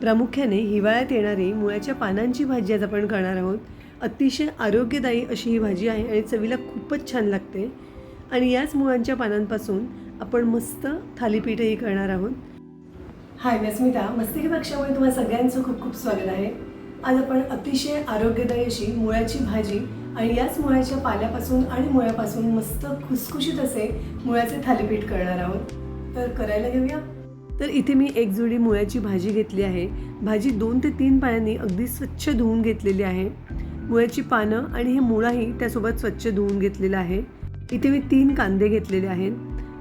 प्रामुख्याने हिवाळ्यात येणारी मुळ्याच्या पानांची भाजी आज आपण करणार आहोत. अतिशय आरोग्यदायी अशी ही भाजी आहे आणि चवीला खूपच छान लागते. आणि याच मुळांच्या पानांपासून आपण मस्त थालीपीठही करणार आहोत. हाय मी स्मिता मस्तिकी पक्षामुळे तुम्हाला सगळ्यांचं खूप खूप स्वागत आहे. आज आपण अतिशय आरोग्यदायी अशी मुळ्याची भाजी आणि याच मुळ्याच्या पाल्यापासून आणि मुळ्यापासून मस्त खुसखुशीत असे मुळ्याचे थालीपीठ करणार आहोत. तर करायला घेऊया. तर इथे मी एक जोडी मुळ्याची भाजी घेतली आहे. भाजी दोन ते तीन पाण्याने अगदी स्वच्छ धुवून घेतलेली आहे. मुळ्याची पानं आणि हे मुळाही त्यासोबत स्वच्छ धुवून घेतलेलं आहे. इथे मी तीन कांदे घेतलेले आहेत.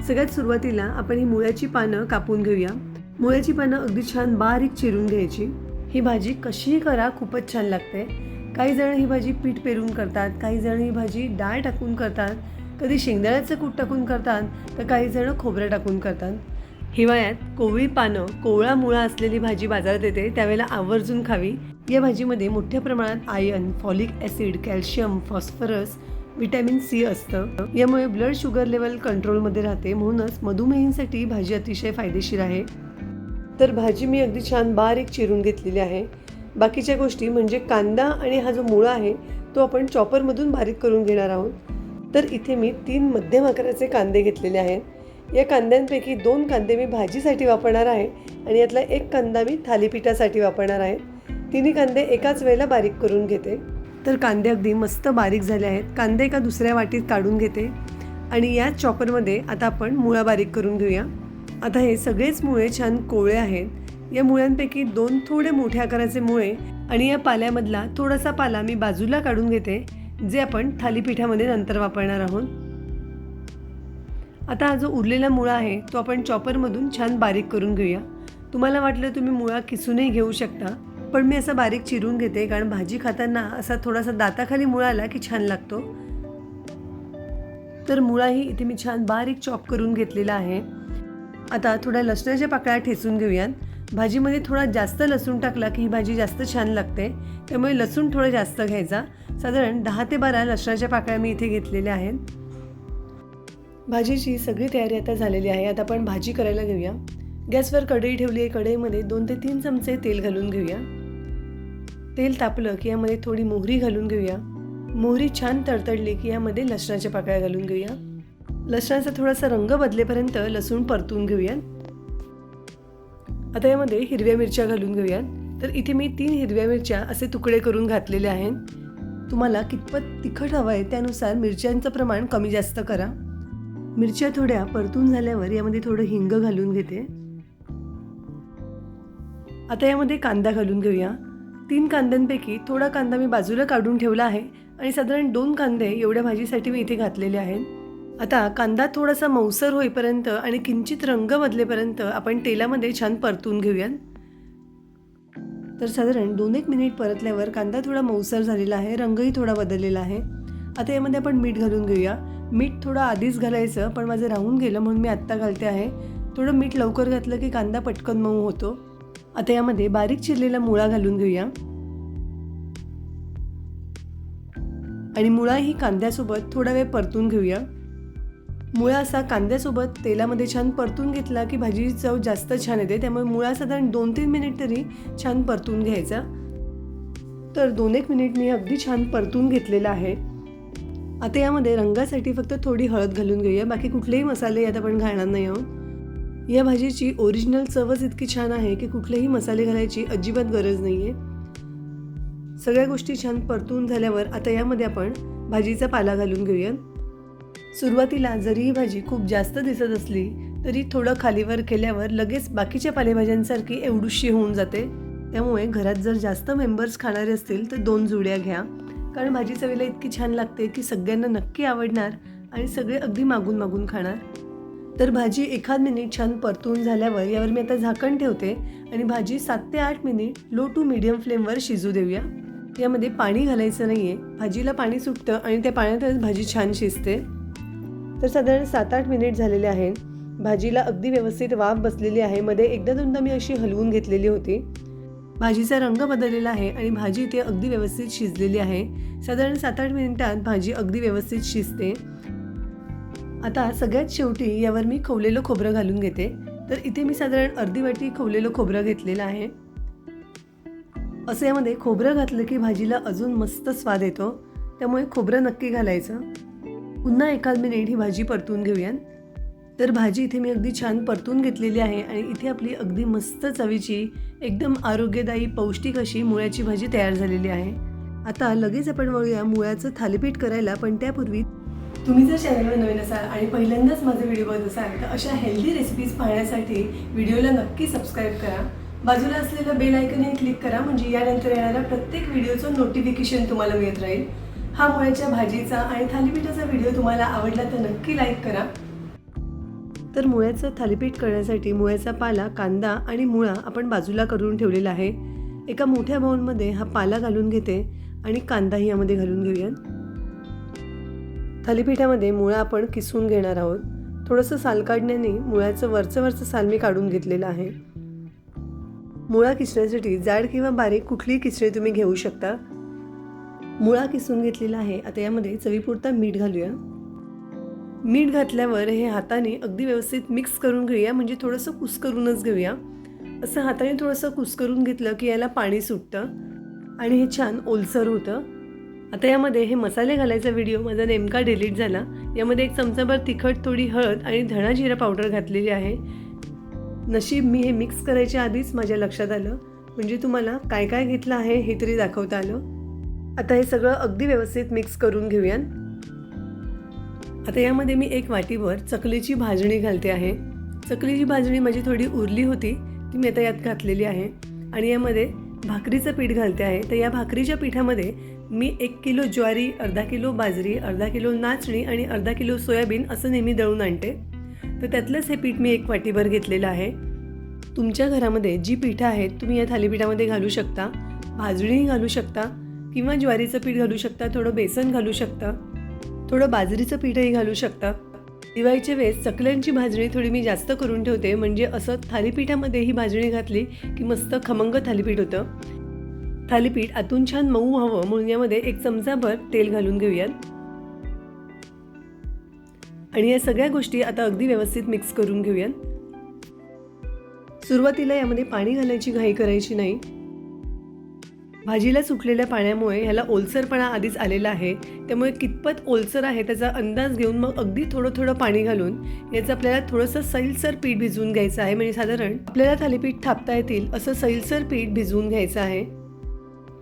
सगळ्यात सुरुवातीला आपण ही मुळ्याची पानं कापून घेऊया. मुळ्याची पानं अगदी छान बारीक चिरून घ्यायची. ही भाजी कशीही करा खूपच छान लागते. काही जण ही भाजी पीठ पेरून करतात काही जण ही भाजी डाळ टाकून करतात. कधी शेंगदाण्याचं कूट टाकून करतात तर काही जण खोबरं टाकून करतात. हिवाळ्यात कोवळी पानं कोवळा मुळा असलेली भाजी बाजारात येते त्यावेळेला आवर्जून खावी. या भाजीमध्ये मोठ्या प्रमाणात iron folic acid calcium phosphorus vitamin C असतं. यामुळे ब्लड शुगर लेवल कंट्रोलमध्ये राहते म्हणूनच मधुमेहींसाठी भाजी अतिशय फायदेशीर आहे. तर भाजी मी अगदी छान बारीक चिरून घेतलेली आहे. बाकीच्या गोष्टी म्हणजे कांदा आणि हा जो मुळा आहे तो आपण चॉपरमधून बारीक करून घेणार आहोत. तर इथे मी तीन मध्यम आकाराचे कांदे घेतलेले आहेत. या कांद्यांपैकी दोन कांदे मी भाजीसाठी वापरणार आहे आणि यातला एक कांदा मी थालीपीठासाठी वापरणार आहे. तिन्ही कांदे एकाच वेळेला बारीक करून घेते. तर कांदे अगदी मस्त बारीक झाले आहेत. कांदे एका दुसऱ्या वाटीत काढून घेते. आणि याच चॉपरमध्ये आता आपण मुळा बारीक करून घेऊया. आता हे सगळेच मुळे छान कोवळे आहेत. या मुळ्यांपैकी दोन थोडे मोठ्या आकाराचे मुळे आणि या पाल्यामधला थोडासा पाला मी बाजूला काढून घेते जे आपण थालीपीठामध्ये नंतर वापरणार आहोत. आता हा जो उरलेला मुळा आहे तो आपण चॉपरमधून छान बारीक करून घेऊया. तुम्हाला वाटलं तुम्ही मुळा किसूनही घेऊ शकता पण मी असा बारीक चिरून घेते कारण भाजी खाताना असा थोडासा दाताखाली मुळा आला की छान लागतो. तर मुळाही इथे मी छान बारीक चॉप करून घेतलेला आहे. आता थोड्या लसणाच्या पाकळ्या ठेचून घेऊयात. भाजीमध्ये थोडा जास्त लसूण टाकला की ही भाजी जास्त छान लागते. त्यामुळे लसूण थोडं जास्त घ्यायचा. साधारण दहा ते बारा लसणाच्या पाकळ्या मी इथे घेतलेल्या आहेत. भाजीची सगळी तयारी आता झालेली आहे. आता आपण भाजी करायला घेऊया. गॅसवर कढई ठेवली आहे. कढईमध्ये दोन ते तीन चमचे तेल घालून घेऊया. तेल तापलं की यामध्ये थोडी मोहरी घालून घेऊया. मोहरी छान तडतडली की यामध्ये लसणाच्या पाकळ्या घालून घेऊया. लसणाचा थोडासा रंग बदलेपर्यंत लसूण परतून घेऊया. आता यामध्ये हिरव्या मिरच्या घालून घेऊया. तर इथे मी तीन हिरव्या मिरच्या असे तुकडे करून घातलेले आहेत. तुम्हाला कितपत तिखट हवं आहे त्यानुसार मिरच्यांचं प्रमाण कमी जास्त करा. मिरच्या थोड्या परतून झाल्यावर यामध्ये थोडं हिंग घालून घेते. आता यामध्ये कांदा घालून घेऊया. तीन कांद्यांपैकी थोडा कांदा मी बाजूला काढून ठेवला आहे आणि साधारण दोन कांदे एवढ्या भाजीसाठी मी इथे घातलेले आहेत. आता कांदा थोडासा मऊसर होईपर्यंत आणि किंचित रंग बदलेपर्यंत आपण तेलामध्ये छान परतून घेऊया तर साधारण दोन एक मिनिट परतल्यावर कांदा थोडा मऊसर झालेला आहे रंगही थोडा बदललेला आहे. आता यामध्ये आपण मीठ घालून घेऊया. मीठ थोडं आधीच घालायचं पण माझं राहून गेलं म्हणून मी आत्ता घालते आहे. थोडं मीठ लवकर घातलं की कांदा पटकन मऊ होतो. आता यामध्ये बारीक चिरलेला मुळा घालून घेऊया. आणि मुळा ही कांद्यासोबत थोडा वेळ परतून घेऊया. मुळा असा कांद्यासोबत तेलामध्ये छान परतून घेतला की भाजीची चव जास्त छान येते. त्यामुळे मुळा साधारण दोन तीन मिनिट तरी छान परतून घ्यायचा. तर दोन एक मिनिट मी अगदी छान परतून घेतलेला आहे. आता यामध्ये रंगासाठी फक्त थोडी हळद घालून घेऊया. बाकी कुठलेही मसाले यात आपण घालणार नाही आहोत. या भाजीची ओरिजिनल चवच इतकी छान आहे की कुठलेही मसाले घालायची अजिबात गरज नाही आहे सगळ्या गोष्टी छान परतून झाल्यावर आता यामध्ये आपण भाजीचा पाला घालून घेऊया. सुरुवातीला जरी ही भाजी खूप जास्त दिसत असली तरी थोडं खालीवर केल्यावर लगेच बाकीच्या पालेभाज्यांसारखी एवढूशी होऊन जाते. त्यामुळे घरात जर जास्त मेंबर्स खाणारे असतील तर दोन जुड्या घ्या. कारण भाजी चवीला इतकी छान लागते की सगळ्यांना नक्की आवडणार आणि सगळे अगदी मागून मागून खाणार. तर भाजी एखाद मिनिट छान परतून झाल्यावर यावर मी आता झाकण ठेवते आणि भाजी सात ते आठ मिनिट लो टू मिडियम फ्लेमवर शिजू देऊया. यामध्ये पाणी घालायचं नाही आहे भाजीला पाणी सुटतं आणि त्या पाण्यातच भाजी छान शिजते. तर साधारण सात आठ मिनिट झालेले आहेत. भाजीला अगदी व्यवस्थित वाफ बसलेली आहे. मध्ये एकदा दोनदा मी अशी हलवून घेतलेली होती. भाजीचा रंग बदललेला आहे आणि भाजी इथे अगदी व्यवस्थित शिजलेली आहे. साधारण सात आठ मिनिटात भाजी अगदी व्यवस्थित शिजते. आता सगळ्यात शेवटी यावर मी खवलेलं खोबरं घालून घेते. तर इथे मी साधारण अर्धी वाटी खवलेलं खोबरं घेतलेलं आहे. असं यामध्ये खोबरं घातलं की भाजीला अजून मस्त स्वाद येतो. त्यामुळे खोबरं नक्की घालायचं. पुन्हा एखाद मिनिट ही भाजी परतून घेऊयात. तर भाजी इथे मी अगदी छान परतून घेतलेली आहे आणि इथे आपली अगदी मस्त चवीची एकदम आरोग्यदायी पौष्टिक अशी मुळ्याची भाजी तयार झालेली आहे. आता लगेच आपण वळूया मुळ्याचं थालीपीठ करायला पण त्यापूर्वी तुम्ही जर चॅनलवर नवीन असाल आणि पहिल्यांदाच माझे व्हिडिओ बघत असाल तर अशा हेल्दी रेसिपीज पाहण्यासाठी व्हिडिओला नक्की सबस्क्राईब करा. बाजूला असलेलं बेल आयकनही क्लिक करा म्हणजे यानंतर येणाऱ्या प्रत्येक व्हिडिओचं नोटिफिकेशन तुम्हाला मिळत राहील. हा मुळ्याच्या भाजीचा आणि थालीपीठाचा व्हिडिओ तुम्हाला आवडला तर नक्की लाईक करा. तर मुळ्याचं थालीपीठ करण्यासाठी मुळ्याचा पाला कांदा आणि मुळा आपण बाजूला करून ठेवलेला आहे. एका मोठ्या बाऊलमध्ये हा पाला घालून घेते आणि कांदाही यामध्ये घालून घेऊया थालीपीठामध्ये मुळा आपण किसून घेणार आहोत. थोडंसं साल काढण्याने मुळ्याचं वरचं वरचं साल मी काढून घेतलेलं आहे. मुळा किसण्यासाठी जाड किंवा बारीक कुठलीही किसणी तुम्ही घेऊ शकता. मुळा किसून घेतलेला आहे. आता यामध्ये चवीपुरता मीठ घालूया. मीठ घातल्यावर हे हाताने अगदी व्यवस्थित मिक्स करून घेऊया. म्हणजे थोडंसं कुस्करूनच घेऊया. असं हाताने थोडंसं कुस्करून घेतलं की याला पाणी सुटतं आणि हे छान ओलसर होतं. आता यामध्ये हे मसाले घालायचा व्हिडिओ माझा नेमका डिलीट झाला. यामध्ये एक चमचाभर तिखट थोडी हळद आणि धणा जिरा पावडर घातलेली आहे. नशीब मी हे मिक्स करायच्या आधीच माझ्या लक्षात आलं. म्हणजे तुम्हाला काय काय घेतलं आहे हे तरी दाखवता आलं. आता हे सगळं अगदी व्यवस्थित मिक्स करून घेऊया आता यामध्ये मी एक वाटीभर चकलीची भाजणी घालते आहे. चकलीची भाजणी माझी थोडी उरली होती ती मी आता यात घातलेली आहे. आणि यामध्ये भाकरीचं पीठ घालते आहे. तर या भाकरीच्या पिठामध्ये मी एक किलो ज्वारी अर्धा किलो बाजरी अर्धा किलो नाचणी आणि अर्धा किलो सोयाबीन असं नेहमी दळून आणते. तर त्यातलंच हे पीठ मी एक वाटीभर घेतलेलं आहे. तुमच्या घरामध्ये जी पिठं आहेत तुम्ही या थालीपीठामध्ये घालू शकता. भाजणीही घालू शकता किंवा ज्वारीचं पीठ घालू शकता थोडं बेसन घालू शकता. थोडं बाजरीचं पीठही घालू शकता. दिवाळीच्या वेळेस चकल्यांची भाजणी थोडी मी जास्त करून ठेवते. म्हणजे असं थालीपीठामध्ये ही भाजणी घातली की मस्त खमंग थालीपीठ होतं. थालीपीठ आतून छान मऊ व्हावं. म्हणून यामध्ये एक चमचाभर तेल घालून घेऊयात. आणि या सगळ्या गोष्टी आता अगदी व्यवस्थित मिक्स करून घेऊयात. सुरुवातीला यामध्ये पाणी घालायची घाई करायची नाही. भाजीला सुटलेल्या पाण्यामुळे ह्याला ओलसरपणा आधीच आलेला आहे. त्यामुळे कितपत ओलसर आहे त्याचा अंदाज घेऊन मग अगदी थोडं थोडं पाणी घालून याचं आपल्याला थोडंसं सैलसर पीठ भिजवून घ्यायचं आहे. म्हणजे साधारण आपल्याला थालीपीठ थापता येतील असं सैलसर पीठ भिजवून घ्यायचं आहे.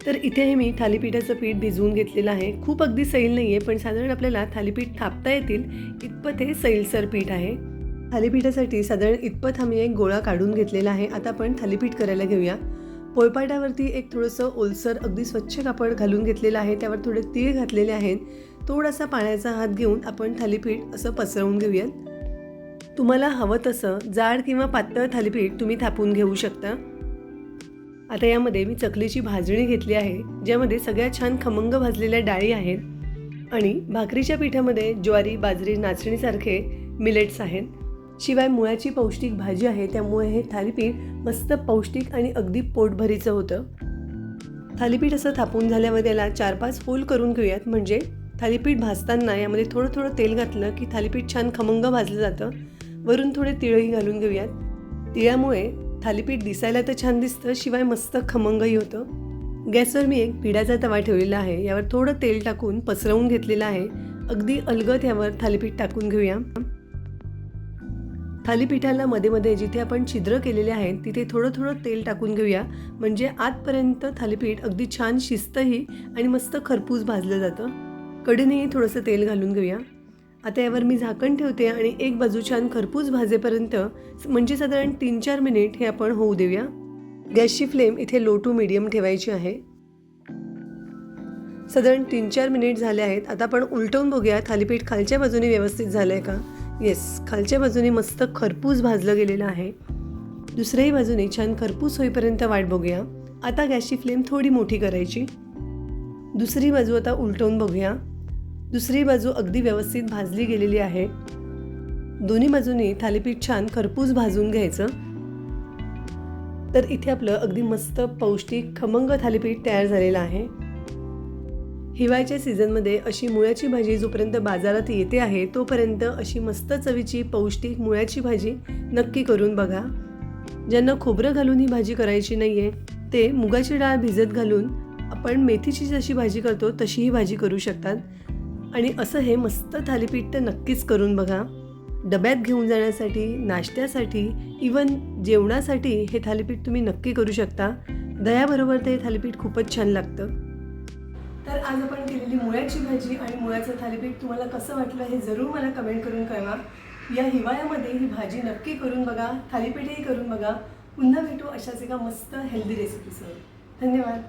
तर इथे हे मी थालीपीठाचं पीठ भिजवून घेतलेलं आहे. खूप अगदी सैल नाही आहे पण साधारण आपल्याला थालीपीठ थापता येतील इतपत हे सैलसर पीठ आहे. थालीपीठासाठी साधारण इतपत आम्ही एक गोळा काढून घेतलेला आहे. आता आपण थालीपीठ करायला घेऊया. पोळपाटावरती एक थोडंसं ओलसर अगदी स्वच्छ कापड घालून घेतलेलं आहे. त्यावर थोडे तीळ घातलेले आहेत. थोडासा पाण्याचा हात घेऊन आपण थालीपीठ असं पसरवून घेऊयात. तुम्हाला हवं तसं जाड किंवा पातळ थालीपीठ तुम्ही थापून घेऊ शकता. आता यामध्ये मी चकलीची भाजणी घेतली आहे ज्यामध्ये सगळ्या छान खमंग भाजलेल्या डाळी आहेत आणि भाकरीच्या पिठामध्ये ज्वारी बाजरी नाचणीसारखे मिलेट्स आहेत. शिवाय मुळाची पौष्टिक भाजी आहे त्यामुळे हे थालीपीठ मस्त पौष्टिक आणि अगदी पोटभरीचं होतं. थालीपीठ असं थापून झाल्यावर त्याला चार पाच फोल करून घेऊयात. म्हणजे थालीपीठ भाजताना यामध्ये थोडं थोडं तेल घातलं की थालीपीठ छान खमंग भाजलं जातं. वरून थोडे तिळही घालून घेऊयात. तिळामुळे थालीपीठ दिसायला तर छान दिसतं शिवाय मस्त खमंगही होतं. गॅसवर मी एक पिढ्याचा तवा ठेवलेला आहे. यावर थोडं तेल टाकून पसरवून घेतलेलं आहे. अगदी अलगद यावर थालीपीठ टाकून घेऊया. थालीपीठाला मध्ये मध्ये जिथे आपण छिद्र केलेले आहेत तिथे थोडं थोडं तेल टाकून घेऊया. म्हणजे आतपर्यंत थालीपीठ अगदी छान शिस्तही आणि मस्त खरपूस भाजलं जातं. कडेनेही थोडंसं तेल घालून घेऊया. आता यावर मी झाकण ठेवते आणि एक बाजू छान खरपूस भाजेपर्यंत म्हणजे साधारण तीन चार मिनिट हे आपण होऊ देऊया. गॅसची फ्लेम इथे लो टू मिडियम ठेवायची आहे. साधारण तीन चार मिनिट झाले आहेत. आता आपण उलटवून बघूया थालीपीठ खालच्या बाजूने व्यवस्थित झालं आहे का? येस खालच्या बाजूने मस्त खरपूस भाजलं गेलेलं आहे. दुसऱ्याही बाजूने छान खरपूस होईपर्यंत वाट बघूया. आता गॅसची फ्लेम थोडी मोठी करायची. दुसरी बाजू आता उलटवून बघूया. दुसरी बाजू अगदी व्यवस्थित भाजली गेलेली आहे. दोन्ही बाजूनी थालीपीठ छान खरपूस भाजून घ्यायचं. तर इथे आपलं अगदी मस्त पौष्टिक खमंग थालीपीठ तयार झालेलं आहे. हिवाळ्याच्या सीझनमध्ये अशी मुळ्याची भाजी जोपर्यंत बाजारात येते आहे तोपर्यंत अशी मस्त चवीची पौष्टिक मुळ्याची भाजी नक्की करून बघा. ज्यांना खोबरं घालून ही भाजी करायची नाही आहे ते मुगाची डाळ भिजत घालून आपण मेथीची जशी भाजी करतो तशी ही भाजी करू शकतात. आणि असं हे मस्त थालीपीठ तर नक्कीच करून बघा. डब्यात घेऊन जाण्यासाठी नाश्त्यासाठी इवन जेवणासाठी हे थालीपीठ तुम्ही नक्की करू शकता. दह्याबरोबर ते थालीपीठ खूपच छान लागतं. तर आज आपण केलेली मुळ्याची भाजी आणि मुळ्याचं थालीपीठ तुम्हाला कसं वाटलं हे जरूर मला कमेंट करून कळवा. या हिवाळ्यामध्ये ही भाजी नक्की करून बघा थालीपीठही करून बघा. पुन्हा भेटू अशाच एका मस्त हेल्दी रेसिपीसह धन्यवाद.